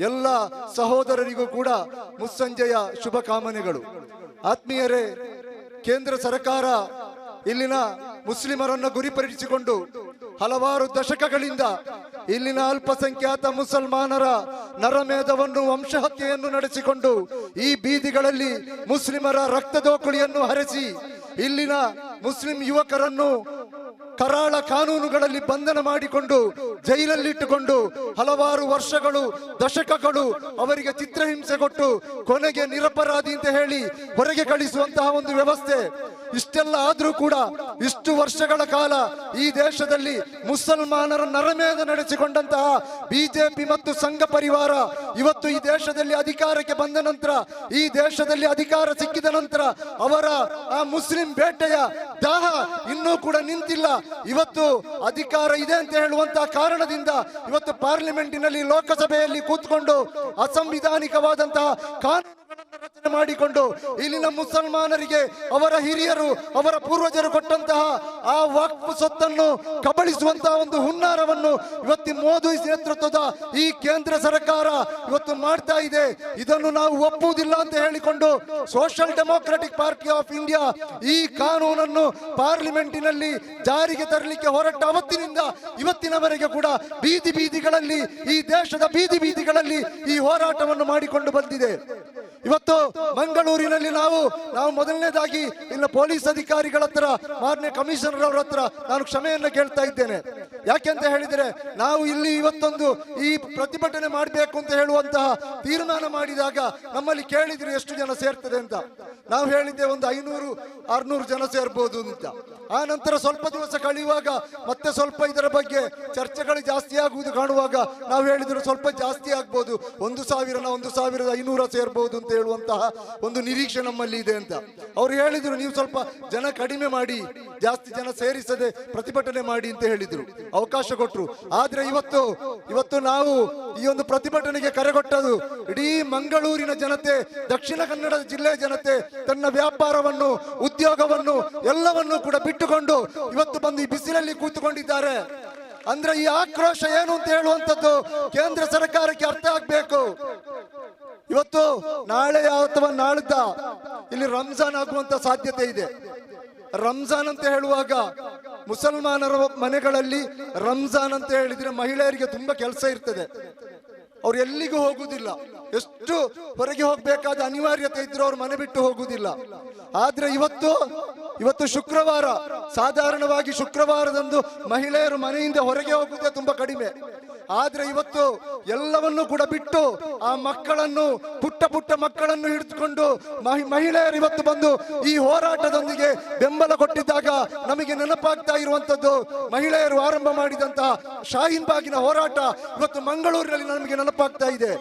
ಎಲ್ಲ ಸಹೋದರರಿಗೂ ಕೂಡ ಮುಸ್ಸಂಜೆಯ ಶುಭಕಾಮನೆಗಳು. ಆತ್ಮೀಯರೇ, ಕೇಂದ್ರ ಸರ್ಕಾರ ಇಲ್ಲಿನ ಮುಸ್ಲಿಮರನ್ನು ಗುರಿಪಡಿಸಿಕೊಂಡು ಹಲವಾರು ದಶಕಗಳಿಂದ ಇಲ್ಲಿನ ಅಲ್ಪಸಂಖ್ಯಾತ ಮುಸಲ್ಮಾನರ ನರಮೇಧವನ್ನು, ವಂಶಹತ್ಯೆಯನ್ನು ನಡೆಸಿಕೊಂಡು ಈ ಬೀದಿಗಳಲ್ಲಿ ಮುಸ್ಲಿಮರ ರಕ್ತದೋಕುಳಿಯನ್ನು ಹರಿಸಿ ಇಲ್ಲಿನ ಮುಸ್ಲಿಂ ಯುವಕರನ್ನು ಕರಾಳ ಕಾನೂನುಗಳಲ್ಲಿ ಬಂಧನ ಮಾಡಿಕೊಂಡು ಜೈಲಲ್ಲಿಟ್ಟುಕೊಂಡು ಹಲವಾರು ವರ್ಷಗಳು ದಶಕಗಳು ಅವರಿಗೆ ಚಿತ್ರಹಿಂಸೆ ಕೊಟ್ಟು ಕೊನೆಗೆ ನಿರಪರಾಧಿ ಅಂತ ಹೇಳಿ ಹೊರಗೆ ಕಳಿಸುವಂತಹ ಒಂದು ವ್ಯವಸ್ಥೆ. ಇಷ್ಟೆಲ್ಲ ಆದರೂ ಕೂಡ ಇಷ್ಟು ವರ್ಷಗಳ ಕಾಲ ಈ ದೇಶದಲ್ಲಿ ಮುಸಲ್ಮಾನರ ನರಮೇಧ ನಡೆಸಿಕೊಂಡಂತಹ ಬಿಜೆಪಿ ಮತ್ತು ಸಂಘ ಪರಿವಾರ ಇವತ್ತು ಈ ದೇಶದಲ್ಲಿ ಅಧಿಕಾರಕ್ಕೆ ಬಂದ ನಂತರ, ಈ ದೇಶದಲ್ಲಿ ಅಧಿಕಾರ ಸಿಕ್ಕಿದ ನಂತರ ಅವರ ಆ ಮುಸ್ಲಿಂ ಬೇಟೆಯ ದಾಹ ಇನ್ನೂ ಕೂಡ ನಿಂತಿಲ್ಲ. ಇವತ್ತು ಅಧಿಕಾರ ಇದೆ ಅಂತ ಹೇಳುವಂತಹ ಕಾರಣದಿಂದ ಇವತ್ತು ಪಾರ್ಲಿಮೆಂಟಿನಲ್ಲಿ ಲೋಕಸಭೆಯಲ್ಲಿ ಕೂತ್ಕೊಂಡು ಅಸಂವಿಧಾನಿಕವಾದಂತಹ ರಚನೆ ಮಾಡಿಕೊಂಡು ಇಲ್ಲಿನ ಮುಸಲ್ಮಾನರಿಗೆ ಅವರ ಹಿರಿಯರು, ಅವರ ಪೂರ್ವಜರು ಕೊಟ್ಟಂತಹ ಆ ವಕ್ಫ್ ಸೊತ್ತನ್ನು ಕಬಳಿಸುವಂತಹ ಒಂದು ಹುನ್ನಾರವನ್ನು ಇವತ್ತು ಮೋದಿ ನೇತೃತ್ವದ ಈ ಕೇಂದ್ರ ಸರ್ಕಾರ ಇವತ್ತು ಮಾಡ್ತಾ ಇದೆ. ಇದನ್ನು ನಾವು ಒಪ್ಪುವುದಿಲ್ಲ ಅಂತ ಹೇಳಿಕೊಂಡು social democratic party of India ಈ ಕಾನೂನನ್ನು ಪಾರ್ಲಿಮೆಂಟಿನಲ್ಲಿ ಜಾರಿಗೆ ತರಲಿಕ್ಕೆ ಹೊರಟ ಅವತ್ತಿನಿಂದ ಇವತ್ತಿನವರೆಗೆ ಕೂಡ ಬೀದಿ ಬೀದಿಗಳಲ್ಲಿ ಈ ದೇಶದ ಬೀದಿ ಬೀದಿಗಳಲ್ಲಿ ಈ ಹೋರಾಟವನ್ನು ಮಾಡಿಕೊಂಡು ಬಂದಿದೆ. ಇವತ್ತು ಮಂಗಳೂರಿನಲ್ಲಿ ನಾವು ನಾವು ಮೊದಲನೇದಾಗಿ ಇಲ್ಲಿನ ಪೊಲೀಸ್ ಅಧಿಕಾರಿಗಳ ಹತ್ರ, ಮಾನ್ಯ ಕಮಿಷನರ್ ಅವರ ಹತ್ರ ನಾನು ಕ್ಷಮೆಯನ್ನು ಕೇಳ್ತಾ ಇದ್ದೇನೆ. ಯಾಕೆಂತ ಹೇಳಿದರೆ ನಾವು ಇಲ್ಲಿ ಇವತ್ತೊಂದು ಈ ಪ್ರತಿಭಟನೆ ಮಾಡಬೇಕು ಅಂತ ಹೇಳುವಂತಹ ತೀರ್ಮಾನ ಮಾಡಿದಾಗ ನಮ್ಮಲ್ಲಿ ಕೇಳಿದ್ರು ಎಷ್ಟು ಜನ ಸೇರ್ತದೆ ಅಂತ. ನಾವು ಹೇಳಿದ್ದೆ ಒಂದು ಐನೂರು, ಆರ್ನೂರು ಜನ ಸೇರ್ಬೋದು ಅಂತ. ಆ ನಂತರ ಸ್ವಲ್ಪ ದಿವಸ ಕಳೆಯುವಾಗ ಮತ್ತೆ ಸ್ವಲ್ಪ ಇದರ ಬಗ್ಗೆ ಚರ್ಚೆಗಳು ಜಾಸ್ತಿ ಆಗುವುದು ಕಾಣುವಾಗ ನಾವು ಹೇಳಿದ್ರು ಸ್ವಲ್ಪ ಜಾಸ್ತಿ ಆಗ್ಬೋದು, ಒಂದು ಸಾವಿರನ ಒಂದು ಸಾವಿರದ ಐನೂರ ಸೇರ್ಬೋದು ಅಂತ ಹೇಳುವಂತಹ ಒಂದು ನಿರೀಕ್ಷೆ ನಮ್ಮಲ್ಲಿ ಇದೆ ಅಂತ. ಅವ್ರು ಹೇಳಿದ್ರು, ನೀವು ಸ್ವಲ್ಪ ಜನ ಕಡಿಮೆ ಮಾಡಿ, ಜಾಸ್ತಿ ಜನ ಸೇರಿಸದೆ ಪ್ರತಿಭಟನೆ ಮಾಡಿ ಅಂತ ಹೇಳಿದ್ರು. ಅವಕಾಶ ಕೊಟ್ಟರು ಆದ್ರೆ ಇವತ್ತು ಇವತ್ತು ನಾವು ಈ ಒಂದು ಪ್ರತಿಭಟನೆಗೆ ಕರೆ ಕರೆಗೊಟ್ಟದು ಇಡೀ ಮಂಗಳೂರಿನ ಜನತೆ, ದಕ್ಷಿಣ ಕನ್ನಡ ಜಿಲ್ಲೆಯ ಜನತೆ, ತನ್ನ ವ್ಯಾಪಾರವನ್ನು, ಉದ್ಯೋಗವನ್ನು ಎಲ್ಲವನ್ನೂ ಕೂಡ ಬಿಟ್ಟುಕೊಂಡು ಇವತ್ತು ಬಂದು ಈ ಬಿಸಿಲಲ್ಲಿ ಕೂತುಕೊಂಡಿದ್ದಾರೆ. ಅಂದ್ರೆ ಈ ಆಕ್ರೋಶ ಏನು ಅಂತ ಹೇಳುವಂತದ್ದು ಕೇಂದ್ರ ಸರ್ಕಾರಕ್ಕೆ ಅರ್ಥ ಆಗ್ಬೇಕು. ಇವತ್ತು ನಾಳೆ ಅಥವಾ ನಾಳಿದ್ದ ಇಲ್ಲಿ ರಂಜಾನ್ ಆಗುವಂತ ಸಾಧ್ಯತೆ ಇದೆ. ರಂಜಾನ್ ಅಂತ ಹೇಳುವಾಗ ಮುಸಲ್ಮಾನರ ಮನೆಗಳಲ್ಲಿ ರಂಜಾನ್ ಅಂತ ಹೇಳಿದ್ರೆ ಮಹಿಳೆಯರಿಗೆ ತುಂಬಾ ಕೆಲಸ ಇರ್ತದೆ. ಅವ್ರು ಎಲ್ಲಿಗೂ ಹೋಗುದಿಲ್ಲ. ಎಷ್ಟು ಹೊರಗೆ ಹೋಗ್ಬೇಕಾದ ಅನಿವಾರ್ಯತೆ ಇದ್ರೂ ಅವ್ರು ಮನೆ ಬಿಟ್ಟು ಹೋಗುದಿಲ್ಲ. ಆದ್ರೆ ಇವತ್ತು ಇವತ್ತು ಶುಕ್ರವಾರ, ಸಾಧಾರಣವಾಗಿ ಶುಕ್ರವಾರದಂದು ಮಹಿಳೆಯರು ಮನೆಯಿಂದ ಹೊರಗೆ ಹೋಗುವುದೇ ತುಂಬಾ ಕಡಿಮೆ. ಆದ್ರೆ ಇವತ್ತು ಎಲ್ಲವನ್ನೂ ಕೂಡ ಬಿಟ್ಟು ಆ ಮಕ್ಕಳನ್ನು, ಪುಟ್ಟ ಪುಟ್ಟ ಮಕ್ಕಳನ್ನು ಹಿಡಿದುಕೊಂಡು ಮಹಿ- ಮಹಿಳೆಯರು ಇವತ್ತು ಬಂದು ಈ ಹೋರಾಟದೊಂದಿಗೆ ಬೆಂಬಲ ಕೊಟ್ಟಿದ್ದಾಗ ನಮಗೆ ನೆನಪಾಗ್ತಾ ಇರುವಂತದ್ದು ಮಹಿಳೆಯರು ಆರಂಭ ಮಾಡಿದಂತಹ ಶಾಹೀನ್ ಬಾಗಿನ ಹೋರಾಟ ಇವತ್ತು ಮಂಗಳೂರಿನಲ್ಲಿ ನಮಗೆ ನೆನಪಾಗ್ತಾ ಇದೆ.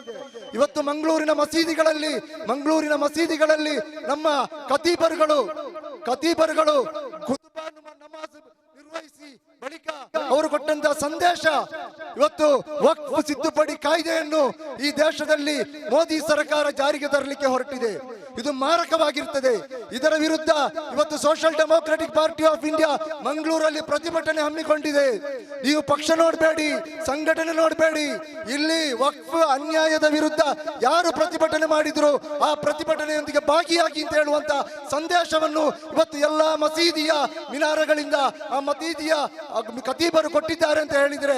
ಇವತ್ತು ಮಂಗಳೂರಿನ ಮಸೀದಿಗಳಲ್ಲಿ ಮಂಗಳೂರಿನ ಮಸೀದಿಗಳಲ್ಲಿ ನಮ್ಮ ಕತೀಬರುಗಳು ಕತೀಬರುಗಳು ನಿರ್ವಹಿಸಿ ಬಳಿಕ ಅವರು ಕೊಟ್ಟಂತಹ ಸಂದೇಶ ಇವತ್ತು ವಕ್ಫ್ ತಿದ್ದುಪಡಿ ಕಾಯ್ದೆಯನ್ನು ಈ ದೇಶದಲ್ಲಿ ಮೋದಿ ಸರ್ಕಾರ ಜಾರಿಗೆ ತರಲಿಕ್ಕೆ ಹೊರಟಿದೆ. ಇದು ಮಾರಕವಾಗಿರ್ತದೆ. ಇದರ ವಿರುದ್ಧ ಇವತ್ತು social democratic party of India ಮಂಗಳೂರಲ್ಲಿ ಪ್ರತಿಭಟನೆ ಹಮ್ಮಿಕೊಂಡಿದೆ. ನೀವು ಪಕ್ಷ ನೋಡಬೇಡಿ, ಸಂಘಟನೆ ನೋಡಬೇಡಿ. ಇಲ್ಲಿ ವಕ್ಫ್ ಅನ್ಯಾಯದ ವಿರುದ್ಧ ಯಾರು ಪ್ರತಿಭಟನೆ ಮಾಡಿದ್ರು ಆ ಪ್ರತಿಭಟನೆಯೊಂದಿಗೆ ಭಾಗಿಯಾಗಿ ಅಂತ ಹೇಳುವಂತ ಸಂದೇಶವನ್ನು ಇವತ್ತು ಎಲ್ಲಾ ಮಸೀದಿಯ ಮಿನಾರಗಳಿಂದ ಆ ಮಸೀದಿಯ ಕತೀಬರು ಕೊಟ್ಟಿದ್ದಾರೆ ಅಂತ ಹೇಳಿದ್ರೆ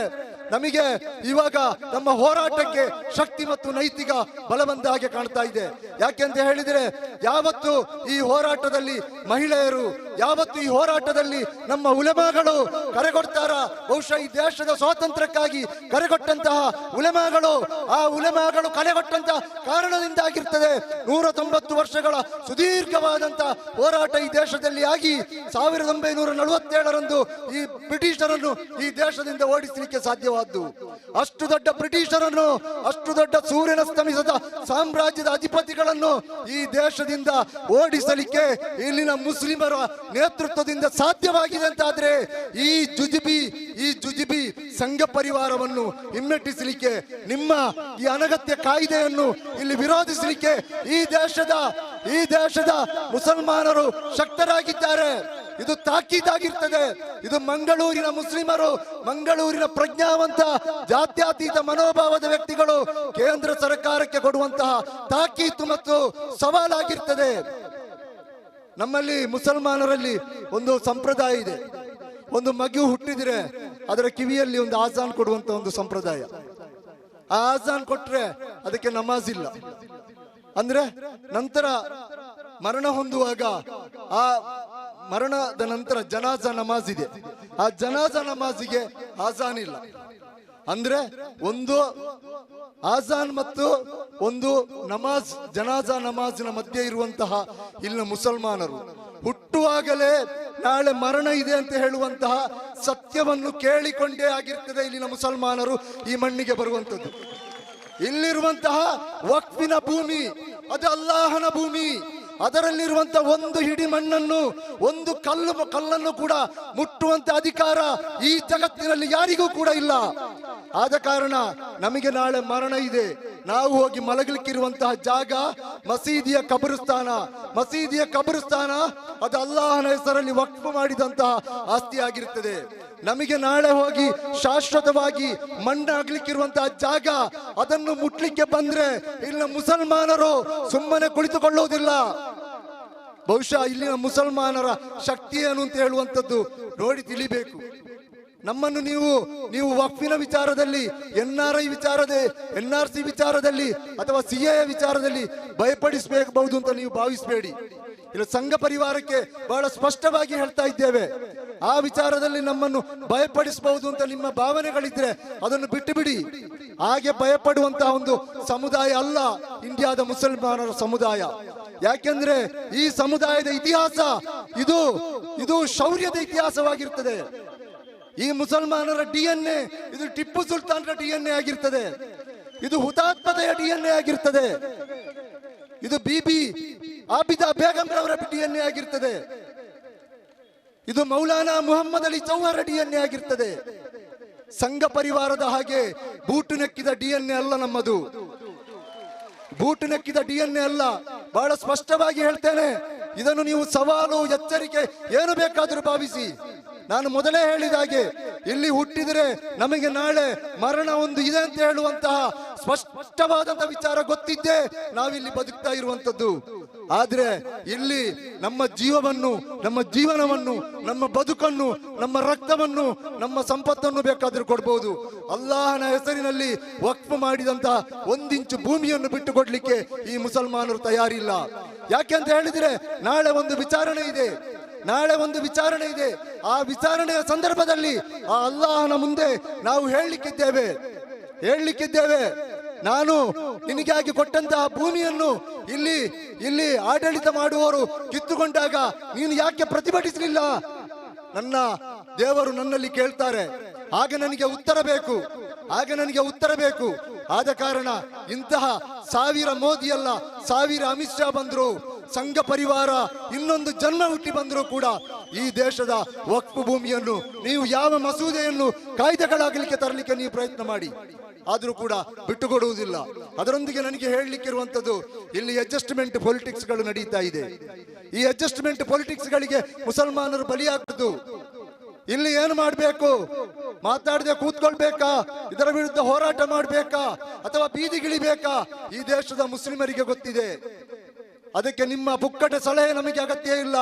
ನಮಗೆ ಇವಾಗ ನಮ್ಮ ಹೋರಾಟಕ್ಕೆ ಶಕ್ತಿ ಮತ್ತು ನೈತಿಕ ಬಲ ಬಂದ ಹಾಗೆ ಕಾಣ್ತಾ ಇದೆ. ಯಾಕೆಂತ ಹೇಳಿದ್ರೆ, ಯಾವತ್ತು ಈ ಹೋರಾಟದಲ್ಲಿ ಮಹಿಳೆಯರು, ಯಾವತ್ತು ಈ ಹೋರಾಟದಲ್ಲಿ ನಮ್ಮ ಉಲೆಮಾಗಳು ಕರೆಗೊಡ್ತಾರ ಬಹುಶಃ ಈ ದೇಶದ ಸ್ವಾತಂತ್ರ್ಯಕ್ಕಾಗಿ ಕರೆಗೊಟ್ಟಂತಹ ಉಲೆಮಾಗಳು, ಆ ಉಲೆಮಾಗಳು ಕರೆಗೊಟ್ಟಂತಹ ಕಾರಣದಿಂದಾಗಿರ್ತದೆ. ನೂರ ತೊಂಬತ್ತು ವರ್ಷಗಳ ಸುದೀರ್ಘವಾದಂತಹ ಹೋರಾಟ ಈ ದೇಶದಲ್ಲಿ ಆಗಿ ಸಾವಿರದ ಒಂಬೈನೂರ ನಲವತ್ತೇಳರಂದು ಈ ಬ್ರಿಟಿಷರನ್ನು ಈ ದೇಶದಿಂದ ಓಡಿಸಲಿಕ್ಕೆ ಅಷ್ಟು ದೊಡ್ಡ ಬ್ರಿಟಿಷರನ್ನು, ಅಷ್ಟು ದೊಡ್ಡ ಸೂರ್ಯನ ಸ್ತಮಿಸದ ಸಾಮ್ರಾಜ್ಯದ ಅಧಿಪತಿಗಳನ್ನು ಈ ದೇಶದಿಂದ ಓಡಿಸಲಿಕ್ಕೆ ಇಲ್ಲಿನ ಮುಸ್ಲಿಮರ ನೇತೃತ್ವದಿಂದ ಸಾಧ್ಯವಾಗಿದೆ ಅಂತಾದ್ರೆ ಈ ಜುಜುಬಿ ಈ ಜುಜುಬಿ ಸಂಘ ಪರಿವಾರವನ್ನು ಹಿಮ್ಮೆಟ್ಟಿಸಲಿಕ್ಕೆ, ನಿಮ್ಮ ಈ ಅನಗತ್ಯ ಕಾಯ್ದೆಯನ್ನು ಇಲ್ಲಿ ವಿರೋಧಿಸಲಿಕ್ಕೆ ಈ ದೇಶದ ಈ ದೇಶದ ಮುಸಲ್ಮಾನರು ಶಕ್ತರಾಗಿದ್ದಾರೆ. ಇದು ತಾಕೀತಾಗಿರ್ತದೆ ಇದು ಮಂಗಳೂರಿನ ಮುಸ್ಲಿಮರು, ಮಂಗಳೂರಿನ ಪ್ರಜ್ಞಾವಂತ, ಜಾತ್ಯತೀತ ಮನೋಭಾವದ ವ್ಯಕ್ತಿಗಳು ಕೇಂದ್ರ ಸರ್ಕಾರಕ್ಕೆ ಕೊಡುವಂತಹ ತಾಕೀತು ಮತ್ತು ಸವಾಲಾಗಿರ್ತದೆ. ನಮ್ಮಲ್ಲಿ ಮುಸಲ್ಮಾನರಲ್ಲಿ ಒಂದು ಸಂಪ್ರದಾಯ ಇದೆ. ಒಂದು ಮಗು ಹುಟ್ಟಿದ್ರೆ ಅದರ ಕಿವಿಯಲ್ಲಿ ಒಂದು ಆಜಾನ್ ಕೊಡುವಂತ ಒಂದು ಸಂಪ್ರದಾಯ. ಆ ಆಜಾನ್ ಕೊಟ್ರೆ ಅದಕ್ಕೆ ನಮಾಜ್ ಇಲ್ಲ. ಅಂದ್ರೆ ನಂತರ ಮರಣ ಹೊಂದುವಾಗ ಆ ಮರಣದ ನಂತರ ಜನಾಜ ನಮಾಜ್ ಇದೆ. ಆ ಜನಾಜ ನಮಾಜಿಗೆ ಆಜಾನ್ ಇಲ್ಲ. ಅಂದ್ರೆ ಒಂದು ಆಜಾನ್ ಮತ್ತು ಒಂದು ನಮಾಜ್, ಜನಾಜ ನಮಾಜಿನ ಮಧ್ಯೆ ಇರುವಂತಹ ಇಲ್ಲಿನ ಮುಸಲ್ಮಾನರು. ಹುಟ್ಟುವಾಗಲೇ ನಾಳೆ ಮರಣ ಇದೆ ಅಂತ ಹೇಳುವಂತಹ ಸತ್ಯವನ್ನು ಕೇಳಿಕೊಂಡೇ ಆಗಿರ್ತದೆ ಇಲ್ಲಿನ ಮುಸಲ್ಮಾನರು ಈ ಮಣ್ಣಿಗೆ ಬರುವಂತದ್ದು ಇಲ್ಲಿರುವಂತಹ ವಕ್ಫಿನ ಭೂಮಿ, ಅದು ಅಲ್ಲಾಹನ ಭೂಮಿ. ಅದರಲ್ಲಿರುವಂತಹ ಒಂದು ಹಿಡಿ ಮಣ್ಣನ್ನು, ಒಂದು ಕಲ್ಲು ಕಲ್ಲನ್ನು ಕೂಡ ಮುಟ್ಟುವಂತ ಅಧಿಕಾರ ಈ ಜಗತ್ತಿನಲ್ಲಿ ಯಾರಿಗೂ ಕೂಡ ಇಲ್ಲ. ಆದ ಕಾರಣ ನಮಗೆ ನಾಳೆ ಮರಣ ಇದೆ. ನಾವು ಹೋಗಿ ಮಲಗಲಿಕ್ಕಿರುವಂತಹ ಜಾಗ ಮಸೀದಿಯ ಕಬರುಸ್ಥಾನ. ಮಸೀದಿಯ ಕಬರುಸ್ಥಾನ, ಅದು ಅಲ್ಲಾಹನ ಹೆಸರಲ್ಲಿ ವಕ್ಫ್ ಮಾಡಿದಂತಹ ಆಸ್ತಿ ಆಗಿರುತ್ತದೆ ನಮಗೆ ನಾಳೆ ಹೋಗಿ ಶಾಶ್ವತವಾಗಿ ಮಣ್ಣಾಗ್ಲಿಕ್ಕಿರುವಂತಹ ಜಾಗ ಅದನ್ನು ಮುಟ್ಲಿಕ್ಕೆ ಬಂದ್ರೆ ಇಲ್ಲಿನ ಮುಸಲ್ಮಾನರು ಸುಮ್ಮನೆ ಕುಳಿತುಕೊಳ್ಳುವುದಿಲ್ಲ. ಬಹುಶಃ ಇಲ್ಲಿನ ಮುಸಲ್ಮಾನರ ಶಕ್ತಿ ಏನು ಅಂತ ಹೇಳುವಂಥದ್ದು ನೋಡಿ ತಿಳಿಬೇಕು. ನಮ್ಮನ್ನು ನೀವು ನೀವು ವಕ್ಫಿನ ವಿಚಾರದಲ್ಲಿ, ಎನ್ ಆರ್ ಐ ವಿಚಾರದ, ಎನ್ ಆರ್ ಸಿ ವಿಚಾರದಲ್ಲಿ ಅಥವಾ ಸಿ ಎ ವಿಚಾರದಲ್ಲಿ ಭಯಪಡಿಸಬೇಕಬಹುದು ಅಂತ ನೀವು ಭಾವಿಸಬೇಡಿ. ಇಲ್ಲ, ಸಂಘ ಪರಿವಾರಕ್ಕೆ ಬಹಳ ಸ್ಪಷ್ಟವಾಗಿ ಹೇಳ್ತಾ ಇದ್ದೇವೆ. ಆ ವಿಚಾರದಲ್ಲಿ ನಮ್ಮನ್ನು ಭಯಪಡಿಸಬಹುದು ಅಂತ ನಿಮ್ಮ ಭಾವನೆಗಳಿದ್ರೆ ಅದನ್ನು ಬಿಟ್ಟು ಬಿಡಿ ಹಾಗೆ ಭಯಪಡುವಂತಹ ಒಂದು ಸಮುದಾಯ ಅಲ್ಲ ಇಂಡಿಯಾದ ಮುಸಲ್ಮಾನರ ಸಮುದಾಯ. ಯಾಕೆಂದ್ರೆ ಈ ಸಮುದಾಯದ ಇತಿಹಾಸ ಇದು ಇದು ಶೌರ್ಯದ ಇತಿಹಾಸವಾಗಿರ್ತದೆ. ಈ ಮುಸಲ್ಮಾನರ ಡಿ ಎನ್ ಎ ಇದು ಟಿಪ್ಪು ಸುಲ್ತಾನ್ರ ಡಿ ಎನ್ ಎ ಆಗಿರ್ತದೆ. ಇದು ಹುತಾತ್ಮತೆಯ ಡಿ ಎನ್ ಎ ಆಗಿರ್ತದೆ. ಇದು ಬಿಬಿ ಆಬಿದಾ ಬೇಗಂ ಅವರ ಡಿ ಎನ್ ಎ ಆಗಿರ್ತದೆ. ಇದು ಮೌಲಾನಾ ಮುಹಮ್ಮದ್ ಅಲಿ ಚೌಹರ ಡಿ ಎನ್ ಎ ಆಗಿರ್ತದೆ. ಸಂಘ ಪರಿವಾರದ ಹಾಗೆ ಬೂಟು ನೆಕ್ಕಿದ ಡಿಎನ್ಎ ಅಲ್ಲ ನಮ್ಮದು. ಬೂಟು ನೆಕ್ಕಿದ ಡಿಎನ್ಎ ಅಲ್ಲ. ಬಹಳ ಸ್ಪಷ್ಟವಾಗಿ ಹೇಳ್ತೇನೆ, ಇದನ್ನು ನೀವು ಸವಾಲು, ಎಚ್ಚರಿಕೆ ಏನು ಬೇಕಾದರೂ ಭಾವಿಸಿ. ನಾನು ಮೊದಲೇ ಹೇಳಿದ ಹಾಗೆ, ಇಲ್ಲಿ ಹುಟ್ಟಿದರೆ ನಮಗೆ ನಾಳೆ ಮರಣ ಒಂದು ಇದೆ ಅಂತ ಹೇಳುವಂತಹ ಸ್ಪಷ್ಟವಾದಂತಹ ವಿಚಾರ ಗೊತ್ತಿದ್ದೇ ನಾವಿಲ್ಲಿ ಬದುಕ್ತಾ ಇರುವಂತದ್ದು ಆದ್ರೆ ಇಲ್ಲಿ ನಮ್ಮ ಜೀವವನ್ನು, ನಮ್ಮ ಜೀವನವನ್ನು, ನಮ್ಮ ಬದುಕನ್ನು, ನಮ್ಮ ರಕ್ತವನ್ನು, ನಮ್ಮ ಸಂಪತ್ತನ್ನು ಬೇಕಾದ್ರೂ ಕೊಡ್ಬೋದು. ಅಲ್ಲಾಹನ ಹೆಸರಿನಲ್ಲಿ ವಕ್ಫ್ ಮಾಡಿದಂತ ಒಂದಿಂಚು ಭೂಮಿಯನ್ನು ಬಿಟ್ಟು ಕೊಡ್ಲಿಕ್ಕೆ ಈ ಮುಸಲ್ಮಾನರು ತಯಾರಿಲ್ಲ. ಯಾಕೆ ಅಂತ ಹೇಳಿದ್ರೆ ನಾಳೆ ಒಂದು ವಿಚಾರಣೆ ಇದೆ. ನಾಳೆ ಒಂದು ವಿಚಾರಣೆ ಇದೆ. ಆ ವಿಚಾರಣೆಯ ಸಂದರ್ಭದಲ್ಲಿ ಆ ಅಲ್ಲಾಹನ ಮುಂದೆ ನಾವು ಹೇಳಲಿಕ್ಕಿದ್ದೇವೆ. ಹೇಳಲಿಕ್ಕಿದ್ದೇವೆ. ನಾನು ನಿನಗಾಗಿ ಕೊಟ್ಟಂತಹ ಭೂಮಿಯನ್ನು ಇಲ್ಲಿ ಇಲ್ಲಿ ಆಡಳಿತ ಮಾಡುವವರು ಕಿತ್ತುಕೊಂಡಾಗ ನೀನು ಯಾಕೆ ಪ್ರತಿಭಟಿಸಲಿಲ್ಲ? ನನ್ನ ದೇವರು ನನ್ನಲ್ಲಿ ಕೇಳ್ತಾರೆ. ಆಗ ನನಗೆ ಉತ್ತರ ಬೇಕು. ಆಗ ನನಗೆ ಉತ್ತರ ಬೇಕು. ಆದ ಕಾರಣ ಇಂತಹ ಸಾವಿರ ಮೋದಿ ಅಲ್ಲ ಸಾವಿರ ಅಮಿತ್ ಶಾ ಬಂದ್ರು, ಸಂಘ ಪರಿವಾರ, ಇನ್ನೊಂದು ಜನ್ಮ ಹುಟ್ಟಿ ಬಂದರೂ ಕೂಡ ಈ ದೇಶದ ವಕ್ಫ್ ಭೂಮಿಯನ್ನು, ನೀವು ಯಾವ ಮಸೂದೆಯನ್ನು ಕಾಯ್ದೆಗಳಾಗಲಿಕ್ಕೆ ತರಲಿಕ್ಕೆ ನೀವು ಪ್ರಯತ್ನ ಮಾಡಿ. ಆದರೂ ಕೂಡ ಬಿಟ್ಟುಕೊಡುವುದಿಲ್ಲ. ಅದರೊಂದಿಗೆ ನನಗೆ ಹೇಳಲಿಕ್ಕಿರುವಂಥದ್ದು, ಇಲ್ಲಿ ಅಡ್ಜಸ್ಟ್ಮೆಂಟ್ ಪೊಲಿಟಿಕ್ಸ್ಗಳು ನಡೀತಾ ಇದೆ. ಈ ಅಡ್ಜಸ್ಟ್ಮೆಂಟ್ ಪೊಲಿಟಿಕ್ಸ್ಗಳಿಗೆ ಮುಸಲ್ಮಾನರು ಬಲಿಯಾಗದು. ಇಲ್ಲಿ ಏನು ಮಾಡಬೇಕು? ಮಾತಾಡದೆ ಕೂತ್ಕೊಳ್ಬೇಕಾ? ಇದರ ವಿರುದ್ಧ ಹೋರಾಟ ಮಾಡಬೇಕಾ? ಅಥವಾ ಬೀದಿಗಿಳಿಬೇಕಾ ಈ ದೇಶದ ಮುಸ್ಲಿಮರಿಗೆ ಗೊತ್ತಿದೆ. ಅದಕ್ಕೆ ನಿಮ್ಮ ಪುಕ್ಕಟ ಸಲಹೆ ನಮಗೆ ಅಗತ್ಯ ಇಲ್ಲ.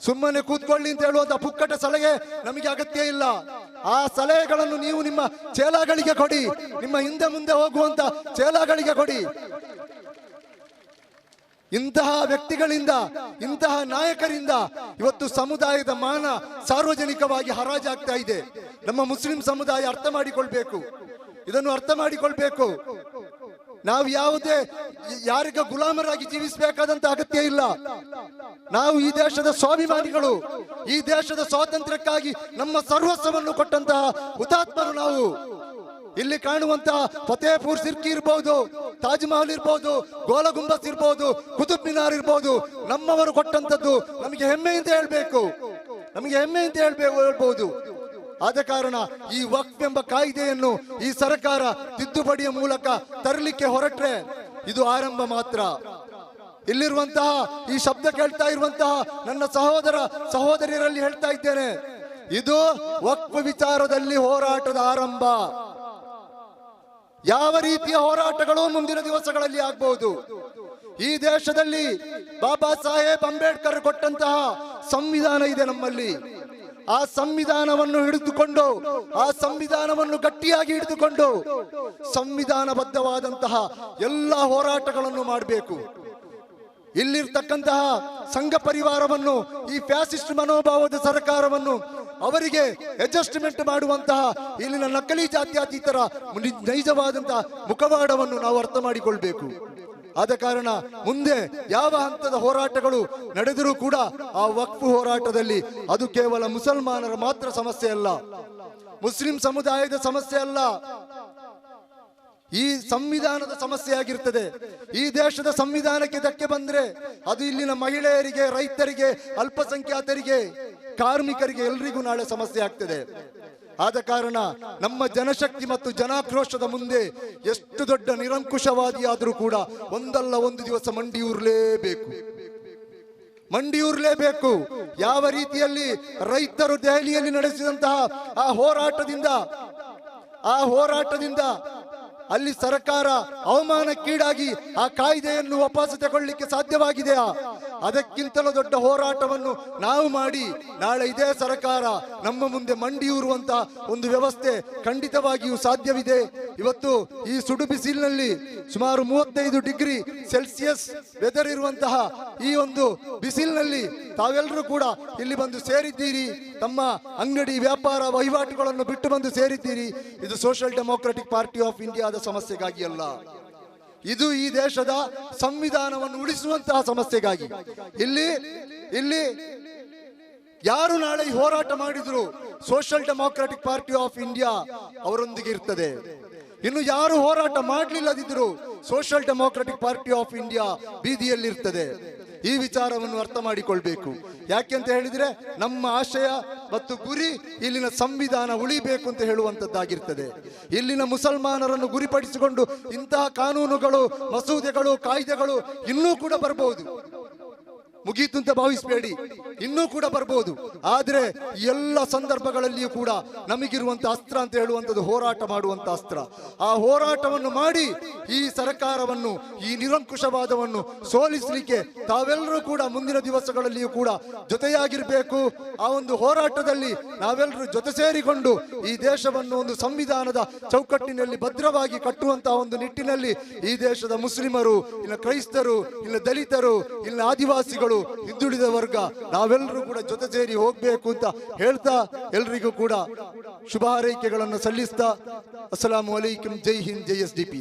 ಸುಮ್ಮನೆ ಕೂತ್ಕೊಳ್ಳಿ ಅಂತ ಹೇಳುವಂತ ಪುಕ್ಕಟ ಸಲಹೆ ನಮಗೆ ಅಗತ್ಯ ಇಲ್ಲ. ಆ ಸಲಹೆಗಳನ್ನು ನೀವು ನಿಮ್ಮ ಚೇಲಾಗಳಿಗೆ ಕೊಡಿ. ನಿಮ್ಮ ಹಿಂದೆ ಮುಂದೆ ಹೋಗುವಂತ ಚೇಲಾಗಳಿಗೆ ಕೊಡಿ. ಇಂತಹ ವ್ಯಕ್ತಿಗಳಿಂದ, ಇಂತಹ ನಾಯಕರಿಂದ ಇವತ್ತು ಸಮುದಾಯದ ಮಾನ ಸಾರ್ವಜನಿಕವಾಗಿ ಹರಾಜಾಗ್ತಾ ಇದೆ. ನಮ್ಮ ಮುಸ್ಲಿಂ ಸಮುದಾಯ ಅರ್ಥ ಮಾಡಿಕೊಳ್ಬೇಕು. ಇದನ್ನು ಅರ್ಥ ಮಾಡಿಕೊಳ್ಬೇಕು. ನಾವು ಯಾವುದೇ ಯಾರಿಗ ಗುಲಾಮರಾಗಿ ಜೀವಿಸಬೇಕಾದಂತ ಅಗತ್ಯ ಇಲ್ಲ. ನಾವು ಈ ದೇಶದ ಸ್ವಾಭಿಮಾನಿಗಳು, ಈ ದೇಶದ ಸ್ವಾತಂತ್ರ್ಯಕ್ಕಾಗಿ ನಮ್ಮ ಸರ್ವಸ್ವವನ್ನು ಕೊಟ್ಟಂತಹ ಹುತಾತ್ಮರು ನಾವು. ಇಲ್ಲಿ ಕಾಣುವಂತಹ ಫತೇಪುರ್ ಸಿರ್ಕಿ ಇರ್ಬೋದು ತಾಜ್ ಮಹಲ್ ಇರ್ಬೋದು, ಗೋಲಗುಂಬಸ್ ಇರ್ಬೋದು, ಕುತುಬ್ ಮಿನಾರ್ ಇರ್ಬೋದು, ನಮ್ಮವರು ಕೊಟ್ಟಂತದ್ದು ನಮಗೆ ಹೆಮ್ಮೆಯಿಂದ ಹೇಳ್ಬೇಕು. ನಮಗೆ ಹೆಮ್ಮೆಯಿಂದ ಹೇಳ್ಬೇಕು ಹೇಳ್ಬಹುದು ಆದ ಕಾರಣ ಈ ವಕ್ಫ್ ಎಂಬ ಕಾಯ್ದೆಯನ್ನು ಈ ಸರ್ಕಾರ ತಿದ್ದುಪಡಿಯ ಮೂಲಕ ತರಲಿಕ್ಕೆ ಹೊರಟ್ರೆ ಇದು ಆರಂಭ ಮಾತ್ರ. ಇಲ್ಲಿರುವಂತಹ ಈ ಶಬ್ದ ಕೇಳ್ತಾ ಇರುವಂತಹ ನನ್ನ ಸಹೋದರ ಸಹೋದರಿಯರಲ್ಲಿ ಹೇಳ್ತಾ ಇದ್ದೇನೆ, ಇದು ವಕ್ಫ್ ವಿಚಾರದಲ್ಲಿ ಹೋರಾಟದ ಆರಂಭ. ಯಾವ ರೀತಿಯ ಹೋರಾಟಗಳು ಮುಂದಿನ ದಿವಸಗಳಲ್ಲಿ ಆಗ್ಬಹುದು? ಈ ದೇಶದಲ್ಲಿ ಬಾಬಾ ಸಾಹೇಬ್ ಅಂಬೇಡ್ಕರ್ ಕೊಟ್ಟಂತಹ ಸಂವಿಧಾನ ಇದೆ ನಮ್ಮಲ್ಲಿ. ಆ ಸಂವಿಧಾನವನ್ನು ಹಿಡಿದುಕೊಂಡು, ಆ ಸಂವಿಧಾನವನ್ನು ಗಟ್ಟಿಯಾಗಿ ಹಿಡಿದುಕೊಂಡು ಸಂವಿಧಾನಬದ್ಧವಾದಂತಹ ಎಲ್ಲ ಹೋರಾಟಗಳನ್ನು ಮಾಡಬೇಕು. ಇಲ್ಲಿರ್ತಕ್ಕಂತಹ ಸಂಘ ಪರಿವಾರವನ್ನು, ಈ ಫ್ಯಾಸಿಸ್ಟ್ ಮನೋಭಾವದ ಸರ್ಕಾರವನ್ನು ಅವರಿಗೆ ಅಡ್ಜಸ್ಟ್ಮೆಂಟ್ ಮಾಡುವಂತಹ ಇಲ್ಲಿನ ನಕಲಿ ಜಾತ್ಯಾತೀತರ ನೈಜವಾದಂತಹ ಮುಖವಾಡವನ್ನು ನಾವು ಅರ್ಥ ಮಾಡಿಕೊಳ್ಬೇಕು. ಆದ ಕಾರಣ ಮುಂದೆ ಯಾವ ಹಂತದ ಹೋರಾಟಗಳು ನಡೆದರೂ ಕೂಡ ಆ ವಕ್ಫ್ ಹೋರಾಟದಲ್ಲಿ ಅದು ಕೇವಲ ಮುಸಲ್ಮಾನರ ಮಾತ್ರ ಸಮಸ್ಯೆ ಅಲ್ಲ. ಮುಸ್ಲಿಂ ಸಮುದಾಯದ ಸಮಸ್ಯೆ ಅಲ್ಲ. ಈ ಸಂವಿಧಾನದ ಸಮಸ್ಯೆ ಆಗಿರ್ತದೆ. ಈ ದೇಶದ ಸಂವಿಧಾನಕ್ಕೆ ಧಕ್ಕೆ ಬಂದ್ರೆ ಅದು ಇಲ್ಲಿನ ಮಹಿಳೆಯರಿಗೆ, ರೈತರಿಗೆ, ಅಲ್ಪಸಂಖ್ಯಾತರಿಗೆ, ಕಾರ್ಮಿಕರಿಗೆ ಎಲ್ರಿಗೂ ನಾಳೆ ಸಮಸ್ಯೆ ಆಗ್ತದೆ. ಆದ ಕಾರಣ ನಮ್ಮ ಜನಶಕ್ತಿ ಮತ್ತು ಜನಾಕ್ರೋಶದ ಮುಂದೆ ಎಷ್ಟು ದೊಡ್ಡ ನಿರಂಕುಶವಾದಿಯಾದರೂ ಕೂಡ ಒಂದಲ್ಲ ಒಂದು ದಿವಸ ಮಂಡಿಯೂರ್ಲೇಬೇಕು. ಮಂಡಿಯೂರ್ಲೇಬೇಕು. ಯಾವ ರೀತಿಯಲ್ಲಿ ರೈತರು ದೆಹಲಿಯಲ್ಲಿ ನಡೆಸಿದಂತಹ ಆ ಹೋರಾಟದಿಂದ ಆ ಹೋರಾಟದಿಂದ ಅಲ್ಲಿ ಸರ್ಕಾರ ಅವಮಾನಕ್ಕೀಡಾಗಿ ಆ ಕಾಯ್ದೆಯನ್ನು ವಾಪಸ್ ತಗೊಳ್ಳಿಕ್ಕೆ ಸಾಧ್ಯವಾಗಿದೆಯಾ? ಅದಕ್ಕಿಂತಲೂ ದೊಡ್ಡ ಹೋರಾಟವನ್ನು ನಾವು ಮಾಡಿ ನಾಳೆ ಇದೇ ಸರ್ಕಾರ ನಮ್ಮ ಮುಂದೆ ಮಂಡಿಯೂರುವಂತಹ ಒಂದು ವ್ಯವಸ್ಥೆ ಖಂಡಿತವಾಗಿಯೂ ಸಾಧ್ಯವಿದೆ. ಇವತ್ತು ಈ ಸುಡು ಬಿಸಿಲಿನಲ್ಲಿ ಸುಮಾರು ಮೂವತ್ತೈದು ಡಿಗ್ರಿ ಸೆಲ್ಸಿಯಸ್ ವೆದರ್ ಇರುವಂತಹ ಈ ಒಂದು ಬಿಸಿಲಿನಲ್ಲಿ ತಾವೆಲ್ಲರೂ ಕೂಡ ಇಲ್ಲಿ ಬಂದು ಸೇರಿದ್ದೀರಿ. ತಮ್ಮ ಅಂಗಡಿ ವ್ಯಾಪಾರ ವಹಿವಾಟುಗಳನ್ನು ಬಿಟ್ಟು ಬಂದು ಸೇರಿದ್ದೀರಿ. ಇದು ಸೋಷಿಯಲ್ ಡೆಮೋಕ್ರೆಟಿಕ್ ಪಾರ್ಟಿ ಆಫ್ ಇಂಡಿಯಾದ ಸಮಸ್ಯೆಗಾಗಿ ಅಲ್ಲ. ಇದು ಈ ದೇಶದ ಸಂವಿಧಾನವನ್ನು ಉಳಿಸುವಂತಹ ಸಮಸ್ಯೆಗಾಗಿ. ಇಲ್ಲಿ ಇಲ್ಲಿ ಯಾರು ನಾಳೆ ಹೋರಾಟ ಮಾಡಿದ್ರು? Social democratic party of India ಅವರೊಂದಿಗೆ ಇರ್ತದೆ. ಇನ್ನು ಯಾರು ಹೋರಾಟ ಮಾಡಲಿಲ್ಲದಿದ್ರು social democratic party of India ಬೀದಿಯಲ್ಲಿರ್ತದೆ. ಈ ವಿಚಾರವನ್ನು ಅರ್ಥ ಮಾಡಿಕೊಳ್ಬೇಕು. ಯಾಕೆಂತ ಹೇಳಿದ್ರೆ ನಮ್ಮ ಆಶಯ ಮತ್ತು ಗುರಿ ಇಲ್ಲಿನ ಸಂವಿಧಾನ ಉಳಿಬೇಕು ಅಂತ ಹೇಳುವಂತದ್ದಾಗಿರ್ತದೆ ಇಲ್ಲಿನ ಮುಸಲ್ಮಾನರನ್ನು ಗುರಿಪಡಿಸಿಕೊಂಡು ಇಂತಹ ಕಾನೂನುಗಳು, ಮಸೂದೆಗಳು, ಕಾಯ್ದೆಗಳು ಇನ್ನೂ ಕೂಡ ಬರಬಹುದು. ಮುಗೀತು ಅಂತ ಭಾವಿಸಬೇಡಿ. ಇನ್ನೂ ಕೂಡ ಬರ್ಬೋದು. ಆದ್ರೆ ಎಲ್ಲ ಸಂದರ್ಭಗಳಲ್ಲಿಯೂ ಕೂಡ ನಮಗಿರುವಂತ ಅಸ್ತ್ರ ಅಂತ ಹೇಳುವಂಥದ್ದು ಹೋರಾಟ ಮಾಡುವಂತ ಅಸ್ತ್ರ. ಆ ಹೋರಾಟವನ್ನು ಮಾಡಿ ಈ ಸರ್ಕಾರವನ್ನು, ಈ ನಿರಂಕುಶವಾದವನ್ನು ಸೋಲಿಸಲಿಕ್ಕೆ ತಾವೆಲ್ಲರೂ ಕೂಡ ಮುಂದಿನ ದಿವಸಗಳಲ್ಲಿಯೂ ಕೂಡ ಜೊತೆಯಾಗಿರ್ಬೇಕು. ಆ ಒಂದು ಹೋರಾಟದಲ್ಲಿ ನಾವೆಲ್ಲರೂ ಜೊತೆ ಸೇರಿಕೊಂಡು ಈ ದೇಶವನ್ನು ಒಂದು ಸಂವಿಧಾನದ ಚೌಕಟ್ಟಿನಲ್ಲಿ ಭದ್ರವಾಗಿ ಕಟ್ಟುವಂತಹ ಒಂದು ನಿಟ್ಟಿನಲ್ಲಿ ಈ ದೇಶದ ಮುಸ್ಲಿಮರು, ಇಲ್ಲ ಕ್ರೈಸ್ತರು, ಇಲ್ಲ ದಲಿತರು, ಇಲ್ಲ ಆದಿವಾಸಿಗಳು ಹಿಂದುಳಿದ ವರ್ಗ ನಾವೆಲ್ಲರೂ ಕೂಡ ಜೊತೆ ಸೇರಿ ಹೋಗ್ಬೇಕು ಅಂತ ಹೇಳ್ತಾ ಎಲ್ರಿಗೂ ಕೂಡ ಶುಭ ಹಾರೈಕೆಗಳನ್ನು ಸಲ್ಲಿಸ್ತಾ, ಅಸ್ಸಲಾಮು ಅಲೈಕಂ ಜೈ ಹಿಂದ್, ಜೈ ಎಸ್ ಡಿ ಪಿ